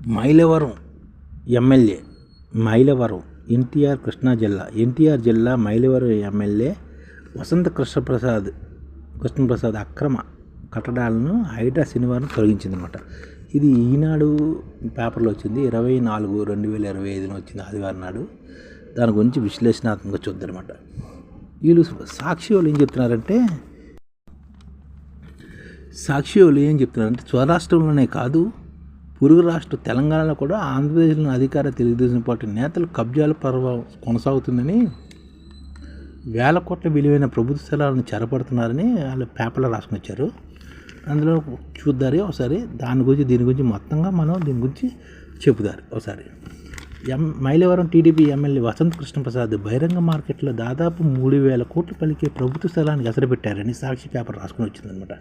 Mylavaram MLA Mylavaram NTR Krishna జిల్లా ఎన్టీఆర్ జిల్లా Mylavaram MLA Vasantha Krishnaprasad Krishnaprasad అక్రమ కట్టడాలను హైడ్రా శనివారం తొలగించిందనమాట ఇది ఈనాడు పేపర్లో వచ్చింది ఇరవై నాలుగు రెండు వేల ఇరవై ఐదున వచ్చింది ఆదివారం నాడు. దాని గురించి విశ్లేషణాత్మకంగా చూద్దనమాట వీళ్ళు సాక్షి వాళ్ళు ఏం చెప్తున్నారంటే సాక్షి వాళ్ళు ఏం చెప్తున్నారంటే స్వరాష్ట్రంలోనే కాదు పొరుగు రాష్ట్ర తెలంగాణలో కూడా ఆంధ్రప్రదేశ్లోని అధికార తెలుగుదేశం పార్టీ నేతలు కబ్జాల పర్వ కొనసాగుతుందని వేల కోట్ల విలువైన ప్రభుత్వ స్థలాలను చెరపడుతున్నారని వాళ్ళు పేపర్లో రాసుకుని వచ్చారు. అందులో చూద్దారు ఒకసారి దాని గురించి దీని గురించి మొత్తంగా మనం దీని గురించి చెబుతారు ఒకసారి. ఎం మైలవరం టీడీపీ ఎమ్మెల్యే వసంత్ కృష్ణప్రసాద్ బహిరంగ మార్కెట్లో దాదాపు మూడు వేల కోట్లు పలికే ప్రభుత్వ స్థలానికి ఎసరబెట్టారని సాక్షి పేపర్ రాసుకుని వచ్చిందనమాట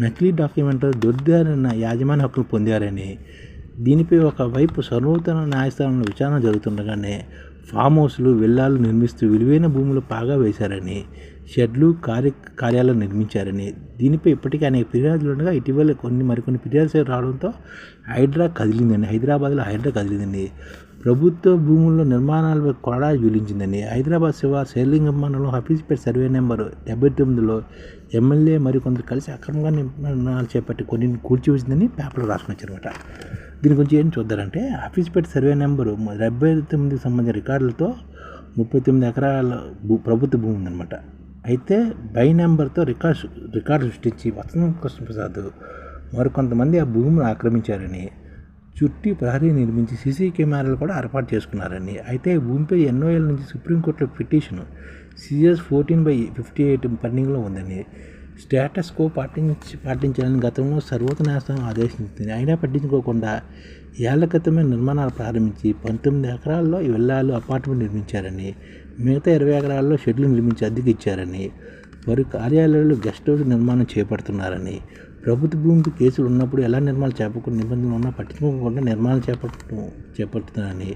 నకిలీ డాక్యుమెంట్ దొరిదారిన యాజమాన్య హక్కులు పొందారని దీనిపై ఒకవైపు సర్వోత్తర న్యాయస్థానంలో విచారణ జరుగుతుండగానే ఫామ్ హౌస్లు విల్లాలు నిర్మిస్తూ విలువైన భూములు పాగా వేశారని షెడ్లు కార్య కార్యాలయాలు నిర్మించారని దీనిపై ఇప్పటికీ అనేక ఫిర్యాదులు ఉండగా ఇటీవల కొన్ని మరికొన్ని ఫిర్యాదులు రావడంతో హైడ్రా కదిలిందండి హైదరాబాద్లో హైడ్రా కదిలిందండి ప్రభుత్వ భూముల్లో నిర్మాణాలపై కొడా జూలించిందని హైదరాబాద్ శివ శేర్లింగం మండలం హఫీజ్పేట్ సర్వే నెంబర్ డెబ్బై తొమ్మిదిలో ఎమ్మెల్యే మరికొందరు కలిసి అక్రమంగా నిర్మాణాలు చేపట్టి కొన్ని కూల్చివేసిందని పేపర్లో రాసుకుని వచ్చారన్నమాట. దీని గురించి ఏం చూద్దారంటే హఫీజ్పేట్ సర్వే నెంబరు డెబ్బై తొమ్మిదికి సంబంధించిన రికార్డులతో ముప్పై తొమ్మిది ఎకరాల భూ ప్రభుత్వ భూమి ఉందన్నమాట. అయితే బై నెంబర్తో రికార్డ్ రికార్డు సృష్టించి వసంత కృష్ణప్రసాద్ మరికొంతమంది ఆ భూమిని ఆక్రమించారని చుట్టి ప్రహరీ నిర్మించి సీసీ కెమెరాలు కూడా ఏర్పాటు చేసుకున్నారని అయితే భూమిపై ఎన్నో ఏళ్ళ నుంచి సుప్రీంకోర్టులో petition CS fourteen by fifty eight పెండింగ్లో ఉందని స్టేటస్ కో పాటించి పాటించాలని గతంలో సర్వోన్నత న్యాయస్థానం ఆదేశించింది. అయినా పట్టించుకోకుండా ఏళ్ళ క్రితమే నిర్మాణాలు ప్రారంభించి పంతొమ్మిది ఎకరాల్లో ఈ విల్లాలు అపార్ట్మెంట్ నిర్మించారని మిగతా ఇరవై ఎకరాల్లో షెడ్లు నిర్మించి అద్దెకి ఇచ్చారని వారి కార్యాలయాలు గెస్ట్ హౌస్ నిర్మాణం చేపడుతున్నారని ప్రభుత్వ భూమికి కేసులు ఉన్నప్పుడు ఎలా నిర్మాణాలు చేపకుండా నిబంధనలు ఉన్నా పట్టించుకోకుండా నిర్మాణాలు చేపట్టడం చేపడుతున్నారని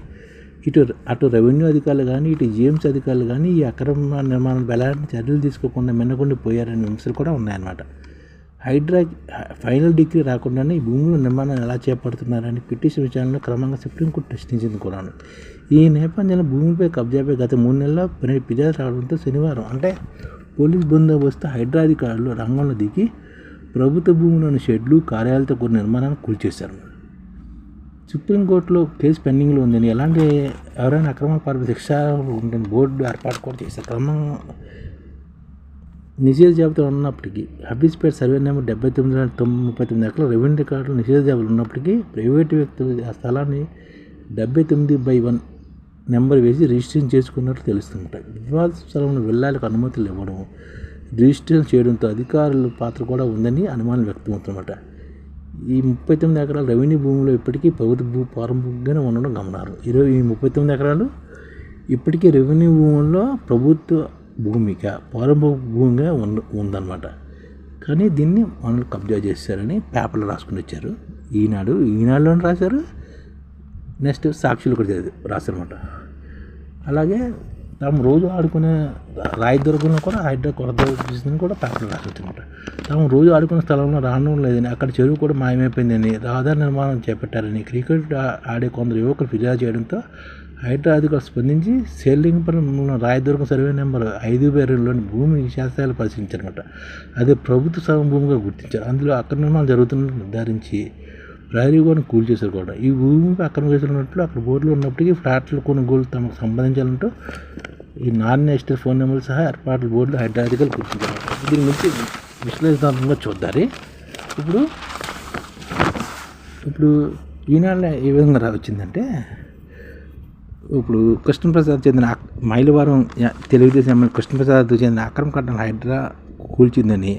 ఇటు అటు రెవెన్యూ అధికారులు కానీ ఇటు జిఎంసీ అధికారులు కానీ ఈ అక్రమ నిర్మాణాలు ఎలాంటి చర్యలు తీసుకోకుండా మిన్నకుండా పోయారనే విమర్శలు కూడా ఉన్నాయన్నమాట. హైడ్రా ఫైనల్ డిగ్రీ రాకుండానే ఈ భూముల నిర్మాణం ఎలా చేపడుతున్నారని పిటిషన్ విచారణలో క్రమంగా సుప్రీంకోర్టు ప్రశ్నించింది కూడా ఈ నేపథ్యంలో భూమిపై కబ్జాపై గత మూడు నెలల్లో ఫిర్యాదు రావడంతో శనివారం అంటే పోలీస్ బందోబస్తు హైడ్రా అధికారులు రంగంలో దిగి ప్రభుత్వ భూములను షెడ్లు కార్యాలయాలతో కూడిన నిర్మాణాన్ని కూల్చేశారు. సుప్రీంకోర్టులో కేసు పెండింగ్లో ఉందని ఎలాంటి ఎవరైనా అక్రమ పార్టీ శిక్ష ఉంటుంది బోర్డు ఏర్పాటు కూడా చేశారు. క్రమం నిషేధ జాబితా ఉన్నప్పటికీ హబీస్పేట్ సర్వే నెంబర్ డెబ్బై తొమ్మిది తొమ్మిది ముప్పై తొమ్మిది ఎకరాలు రెవెన్యూ రికార్డులు నిషేధ జాబితాలు ఉన్నప్పటికీ ప్రైవేటు వ్యక్తులు ఆ స్థలాన్ని డెబ్బై తొమ్మిది బై వన్ నెంబర్ వేసి రిజిస్ట్రేషన్ చేసుకున్నట్లు తెలుస్తుంటాయి. వివాద స్థలంలో వెళ్ళాలకు అనుమతులు ఇవ్వడం రిజిస్ట్రేషన్ చేయడంతో అధికారుల పాత్ర కూడా ఉందని అనుమానం వ్యక్తమవుతుందన్నమాట. ఈ ముప్పై తొమ్మిది ఎకరాల రెవెన్యూ భూమిలో ఇప్పటికీ ప్రభుత్వ భూ పారంభంగానే ఉండడం గమనారు ఇరవై ఈ ముప్పై తొమ్మిది ఎకరాలు ఇప్పటికీ రెవెన్యూ భూముల్లో ప్రభుత్వ భూమిక ప్రారంభ భూమిగా ఉంద ఉందన్నమాట. కానీ దీన్ని మనల్ని కబ్జా చేశారని పేపర్లో రాసుకుని వచ్చారు. ఈనాడు ఈనాడులో రాశారు. నెక్స్ట్ సాక్షులు కూడా రాశారన్నమాట. అలాగే తాము రోజు ఆడుకునే రాయదుర్గంలో కూడా హైడ్రా కొరత చేసిందని కూడా పేపర్లు రాసొచ్చన్నమాట తాము రోజు ఆడుకునే స్థలంలో రావడం లేదని అక్కడ చెరువు కూడా మాయమైపోయిందని రహదారి నిర్మాణం చేపట్టారని క్రికెట్ ఆడే కొందరు యువకులు ఫిర్యాదు చేయడంతో హైడ్రా అధికారులు స్పందించి సేలింగపురం రాయదుర్గం సర్వే నెంబర్ ఐదు బేరులోని భూమి శాస్త్రాలు పరిశీలించారనమాట అదే ప్రభుత్వ సగం భూమిగా గుర్తించారు. అందులో అక్రమ నిర్మాణం జరుగుతున్నట్టు నిర్ధారించి ప్రహరీ కూడా కూల్చేశారు కూడా. ఈ భూమిపై అక్రమ కేసులు ఉన్నట్లు అక్కడ బోర్డులు ఉన్నప్పటికీ ఫ్లాట్లు కొనుగోలు తమకు సంబంధించాలంటూ ఈ నాన్ నేషనల్ ఫోన్ నెంబర్లు సహా ఏర్పాట్ల బోర్డులు హైదరాబాద్గా గుర్తించారు దీని గురించి విశ్లేషణాత్మకంగా చూద్దారు ఇప్పుడు ఇప్పుడు ఈనాడు ఏ విధంగా రా వచ్చిందంటే ఇప్పుడు కృష్ణప్రసాద్ చెందిన మైలవరం తెలుగుదేశం ఎమ్మెల్యే కృష్ణప్రసాద్ చెందిన అక్రమ కట్టడం హైడ్రా కూల్చిందని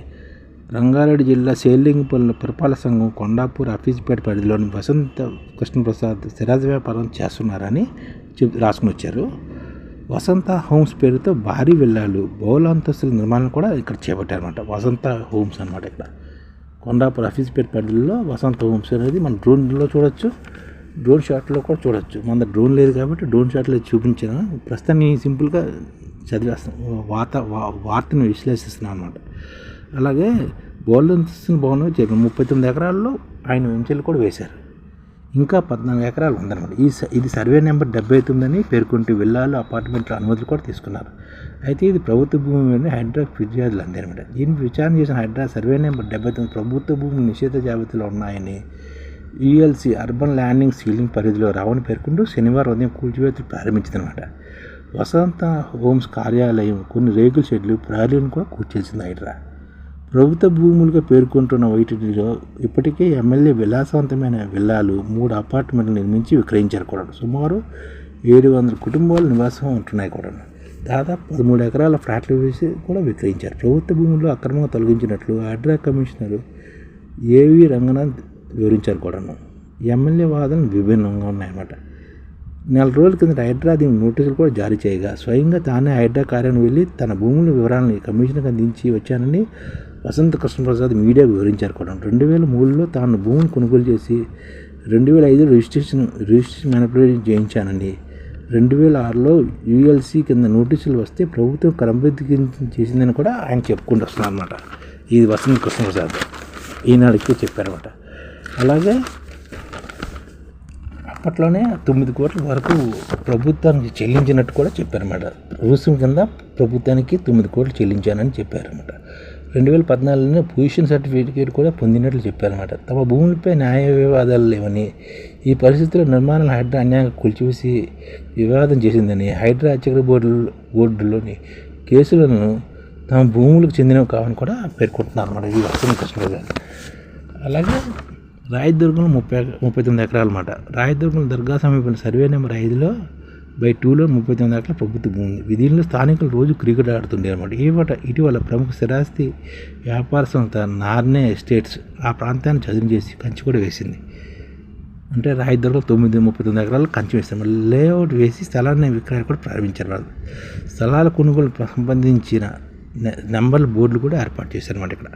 రంగారెడ్డి జిల్లా సేలింగపల్లి పురపాలక సంఘం కొండాపూర్ అఫీజ్పేట పరిధిలోని వసంత కృష్ణప్రసాద్ స్థిరాజ వ్యాపారం చేస్తున్నారని చెప్ రాసుకుని వచ్చారు. వసంత హోమ్స్ పేరుతో భారీ విల్లాలు బహుళాంతస్తుల నిర్మాణం కూడా ఇక్కడ చేపట్టారనమాట వసంత హోమ్స్ అనమాట ఇక్కడ. కొండాపూర్ అఫీజ్పేట పరిధిలో వసంత హోమ్స్ అనేది మన డ్రోన్లో చూడొచ్చు డ్రోన్ షాట్లో కూడా చూడొచ్చు. మన డ్రోన్ లేదు కాబట్టి డ్రోన్ షాట్లో చూపించాను. ప్రస్తుతాన్ని సింపుల్గా చదివేస్తాను వార్త వార్తను విశ్లేషిస్తున్నాను అనమాట అలాగే బోల్డ్ అంతస్తున్న భవనం చెప్పారు ముప్పై తొమ్మిది ఎకరాల్లో ఆయన వెంచర్లు కూడా వేశారు. ఇంకా పద్నాలుగు ఎకరాలు ఉందన్నమాట. ఈ స- ఇది సర్వే నెంబర్ డెబ్బై తొమ్మిదని పేర్కొంటూ విల్లాలు అపార్ట్మెంట్లు అనుమతులు కూడా తీసుకున్నారు. అయితే ఇది ప్రభుత్వ భూమి మీద హైడ్రా ఫిర్యాదులు అందారన్నమాట దీన్ని విచారణ చేసిన హైడ్రా సర్వే నెంబర్ డెబ్బై తొమ్మిది ప్రభుత్వ భూమి నిషేధ జాబితాలో ఉన్నాయని యుఎల్సి అర్బన్ ల్యాండింగ్ సీలింగ్ పరిధిలో రావని పేర్కొంటూ శనివారం ఉదయం కూల్చివేతలు ప్రారంభించిందనమాట వసంత హోమ్స్ కార్యాలయం కొన్ని రేకుల షెడ్లు ప్రాలీలను కూడా కూర్చేసింది హైడ్రా. ప్రభుత్వ భూములుగా పేర్కొంటున్న వీటిలో ఇప్పటికే ఎమ్మెల్యే విలాసవంతమైన విల్లాలు మూడు అపార్ట్మెంట్లు నిర్మించి విక్రయించారు కూడా సుమారు ఏడు వందల కుటుంబాలు నివాసం ఉంటున్నాయి కూడా దాదాపు పదమూడు ఎకరాల ఫ్లాట్లు వేసి కూడా విక్రయించారు. ప్రభుత్వ భూముల్లో అక్రమంగా తొలగించినట్లు హైడ్రా కమిషనర్ ఏవి రంగనాథ్ వివరించారు కూడాను. ఎమ్మెల్యే వాదనలు విభిన్నంగా ఉన్నాయన్నమాట. నెల రోజుల కింద హైడ్రా దీనికి నోటీసులు కూడా జారీ చేయగా స్వయంగా తానే హైడ్రా కార్యాన్ని వెళ్ళి తన భూముల వివరాలను కమిషన్కి అందించి వచ్చానని వసంత కృష్ణప్రసాద్ మీడియాకు వివరించారు కూడా. రెండు వేల మూడులో తాను భూమిని కొనుగోలు చేసి రెండు వేల ఐదు రిజిస్ట్రేషన్ రిజిస్ట్రేషన్ మ్యానిపులేషన్ చేయించానని రెండు వేల ఆరులో యూఎల్సీ కింద నోటీసులు వస్తే ప్రభుత్వం క్రమబద్ధీకరణ చేసిందని కూడా ఆయన చెప్పుకుంటూ వస్తున్నారు అనమాట ఇది వసంత కృష్ణప్రసాద్ ఈనాడుకి చెప్పారన్నమాట. అలాగే అప్పట్లోనే తొమ్మిది కోట్ల వరకు ప్రభుత్వానికి చెల్లించినట్టు కూడా చెప్పారన్నమాట. రుసుము కింద ప్రభుత్వానికి తొమ్మిది కోట్లు చెల్లించానని చెప్పారన్నమాట. రెండు వేల పద్నాలుగులో పొజిషన్ సర్టిఫికేట్ కూడా పొందినట్లు చెప్పారన్నమాట. తమ భూములపై న్యాయ వివాదాలు లేవని ఈ పరిస్థితుల్లో నిర్మాణాలు హైడ్రా అన్యాయంగా కూల్చివేసి వివాదం చేసిందని హైడ్రా అర్చక బోర్డు బోర్డులోని కేసులను తమ భూములకు చెందినవి కావని కూడా పేర్కొంటున్నారు అన్నమాట ఈ వసంత కృష్ణ గారు అలాగే రాయదుర్గం ముప్పై ముప్పై తొమ్మిది ఎకరాలు అన్నమాట. రాయదుర్గం దర్గా సమీపంలో సర్వే నెంబర్ ఐదులో బై టూలో ముప్పై తొమ్మిది ఎకరాల ప్రభుత్వం ఉంది దీనిలో స్థానికులు రోజు క్రికెట్ ఆడుతుండే అనమాట ఇవాట ఇటీవల ప్రముఖ స్థిరాస్తి వ్యాపార సంస్థ నార్నే ఎస్టేట్స్ ఆ ప్రాంతాన్ని చదును చేసి కంచి కూడా వేసింది. అంటే రాయదుర్గంలో తొమ్మిది ముప్పై తొమ్మిది ఎకరాలు కంచి వేస్తారు లేఅవుట్ వేసి స్థలాన్ని విక్రయాలు కూడా ప్రారంభించారు వాళ్ళు. స్థలాల కొనుగోలు సంబంధించిన నెంబర్ల బోర్డులు కూడా ఏర్పాటు చేశారు అనమాట ఇక్కడ.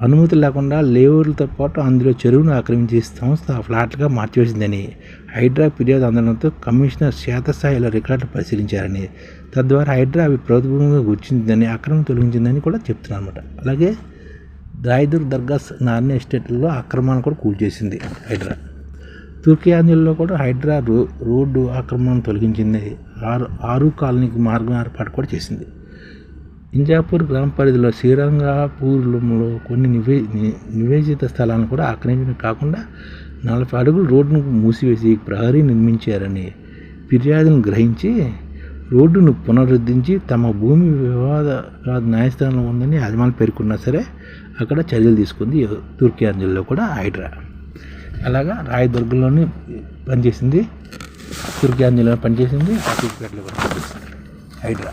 అనుమతి లేకుండా లేఅవుట్లతో పాటు అందులో చెరువును ఆక్రమించే సంస్థ ఆ ఫ్లాట్గా మార్చివేసిందని హైడ్రా ఫిర్యాదు అందడంతో కమిషనర్ క్షేత్రస్థాయిలో రికార్డులు పరిశీలించారని తద్వారా హైడ్రా అవి ప్రభుత్వంగా గుర్తించిందని అక్రమం తొలగించిందని కూడా చెప్తున్నారు అనమాట అలాగే రాయదూర్ దర్గాస్ నార్నే ఎస్టేట్లలో అక్రమాలను కూడా కూల్చేసింది హైడ్రా. తుర్కీ ఆంధ్రలో కూడా హైడ్రా రో రోడ్డు ఆక్రమణను తొలగించింది. ఆరు ఆరు కాలనీకి మార్గం ఏర్పాటు కూడా చేసింది. ఇంజాపూర్ గ్రామ పరిధిలో శ్రీరంగాపూర్లో కొన్ని నివే నివేదిత స్థలాలను కూడా ఆక్రమించడం కాకుండా నలభై అడుగులు రోడ్డును మూసివేసి ప్రహరీ నిర్మించారని ఫిర్యాదును గ్రహించి రోడ్డును పునరుద్ధరించి తమ భూమి వివాద న్యాయస్థానం న్యాయస్థానంలో ఉందని యజమాని పేర్కొన్నా సరే అక్కడ చర్యలు తీసుకుంది తుర్కియాన్ జిల్లాలో కూడా హైడ్రా. అలాగా రాయదుర్గంలోనే పనిచేసింది తుర్కియాన్ జిల్లాలో పనిచేసింది పనిచేసింది. హైడ్రా.